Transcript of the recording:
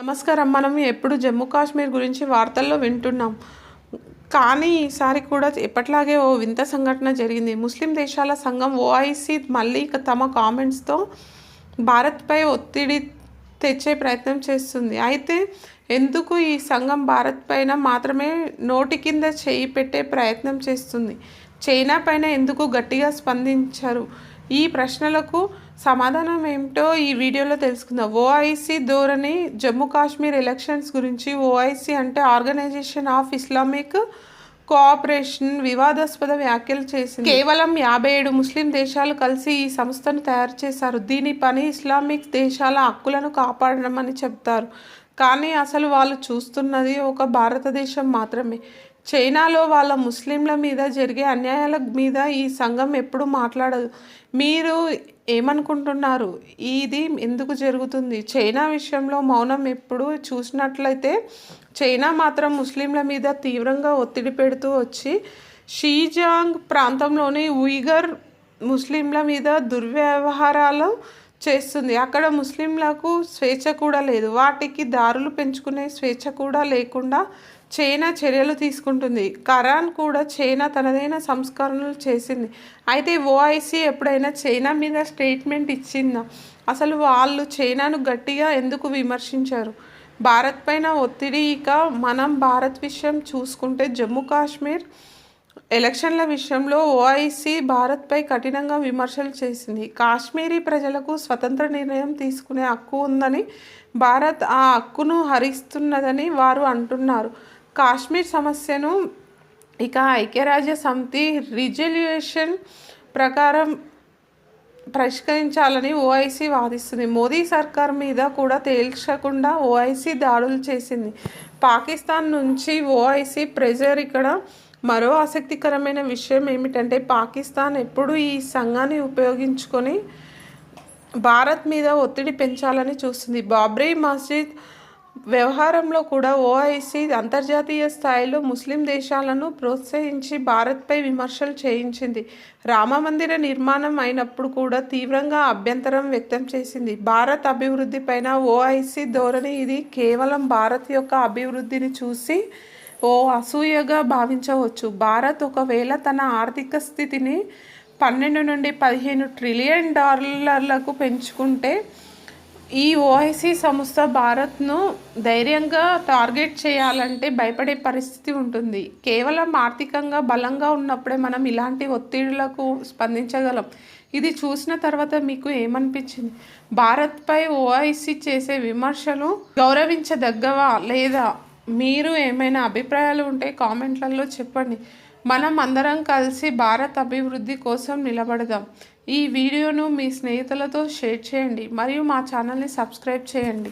నమస్కారం. మనం ఎప్పుడు జమ్మూ కాశ్మీర్ గురించి వార్తల్లో వింటున్నాం. కానీ ఈసారి కూడా ఎప్పట్లాగే ఓ వింత సంఘటన జరిగింది. ముస్లిం దేశాల సంఘం ఓఐసీ మళ్ళీ తమ కామెంట్స్తో భారత్పై ఒత్తిడి తెచ్చే ప్రయత్నం చేస్తుంది. అయితే ఎందుకు ఈ సంఘం భారత్ పైన మాత్రమే నోటి కింద చేయి పెట్టే ప్రయత్నం చేస్తుంది? చైనా పైన ఎందుకు గట్టిగా స్పందించరు? ఈ ప్రశ్నలకు సమాధానం ఏమిటో ఈ వీడియోలో తెలుసుకుందాం. ఓఐసీ ధోరణి జమ్మూ కాశ్మీర్ ఎలక్షన్స్ గురించి ఓఐసీ అంటే ఆర్గనైజేషన్ ఆఫ్ ఇస్లామిక్ కోఆపరేషన్ వివాదాస్పద వ్యాఖ్యలు చేసింది. కేవలం యాభై ఏడు ముస్లిం దేశాలు కలిసి ఈ సంస్థను తయారు చేశారు. దీని పని ఇస్లామిక్ దేశాల హక్కులను కాపాడడం అని చెప్తారు. కానీ అసలు వాళ్ళు చూస్తున్నది ఒక భారతదేశం మాత్రమే. చైనాలో వాళ్ళ ముస్లింల మీద జరిగే అన్యాయాల మీద ఈ సంఘం ఎప్పుడు మాట్లాడదు. మీరు ఏమనుకుంటున్నారు? ఇది ఎందుకు జరుగుతుంది? చైనా విషయంలో మౌనం ఎప్పుడు చూసినట్లయితే చైనా మాత్రం ముస్లింల మీద తీవ్రంగా ఒత్తిడి పెడుతూ వచ్చి షీజాంగ్ ప్రాంతంలోని ఉయిగర్ ముస్లింల మీద దుర్వ్యవహారాలు చేస్తుంది. అక్కడ ముస్లింలకు స్వేచ్ఛ కూడా లేదు. వాటికి దారులు పెంచుకునే స్వేచ్ఛ కూడా లేకుండా చైనా చర్యలు తీసుకుంటుంది. కరాన్ కూడా చైనా తనదైన సంస్కరణలు చేసింది. అయితే ఓఐసీ ఎప్పుడైనా చైనా మీద స్టేట్మెంట్ ఇచ్చిందా? అసలు వాళ్ళు చైనాను గట్టిగా ఎందుకు విమర్శించారు? భారత్ పైన ఒత్తిడి ఇక మనం భారత్ విషయం చూసుకుంటే జమ్మూ కాశ్మీర్ ఎలక్షన్ల విషయంలో ఓఐసీ భారత్పై కఠినంగా విమర్శలు చేసింది. కాశ్మీరీ ప్రజలకు స్వతంత్ర నిర్ణయం తీసుకునే హక్కు ఉందని భారత్ ఆ హక్కును హరిస్తున్నదని వారు అంటున్నారు. కాశ్మీర్ సమస్యను ఇక ఐక్యరాజ్య సమితి రిజల్యూషన్ ప్రకారం పరిష్కరించాలని ఓఐసీ వాదిస్తుంది. మోదీ సర్కార్ మీద కూడా తేల్చకుండా ఓఐసీ దాడులు చేసింది. పాకిస్తాన్ నుంచి ఓఐసీ ప్రెజర్ ఇక్కడ మరో ఆసక్తికరమైన విషయం ఏమిటంటే పాకిస్తాన్ ఎప్పుడు ఈ సంఘాన్ని ఉపయోగించుకొని భారత్ మీద ఒత్తిడి పెంచాలని చూస్తుంది. బాబ్రీ మస్జిద్ వ్యవహారంలో కూడా ఓఐసీ అంతర్జాతీయ స్థాయిలో ముస్లిం దేశాలను ప్రోత్సహించి భారత్పై విమర్శలు చేయించింది. రామమందిర నిర్మాణం అయినప్పుడు కూడా తీవ్రంగా అభ్యంతరం వ్యక్తం చేసింది. భారత్ అభివృద్ధిపైన ఓఐసీ ధోరణి ఇది కేవలం భారత్ యొక్క అభివృద్ధిని చూసి ఓ అసూయగా భావించవచ్చు. భారత్ ఒకవేళ తన ఆర్థిక స్థితిని పన్నెండు నుండి పదిహేను ట్రిలియన్ డాలర్లకు పెంచుకుంటే ఈ ఓఐసీ సంస్థ భారత్ను ధైర్యంగా టార్గెట్ చేయాలంటే భయపడే పరిస్థితి ఉంటుంది. కేవలం ఆర్థికంగా బలంగా ఉన్నప్పుడే మనం ఇలాంటి ఒత్తిడులకు స్పందించగలం. ఇది చూసిన తర్వాత మీకు ఏమనిపించింది? భారత్పై ఓఐసీ చేసే విమర్శలు గౌరవించదగ్గవా లేదా? మీరు ఏమైనా అభిప్రాయాలు ఉంటే కామెంట్లలో చెప్పండి. మనం అందరం కలిసి భారత్ అభివృద్ధి కోసం నిలబడదాం. ఈ వీడియోను మీ స్నేహితులతో షేర్ చేయండి మరియు మా ఛానల్ని సబ్స్క్రైబ్ చేయండి.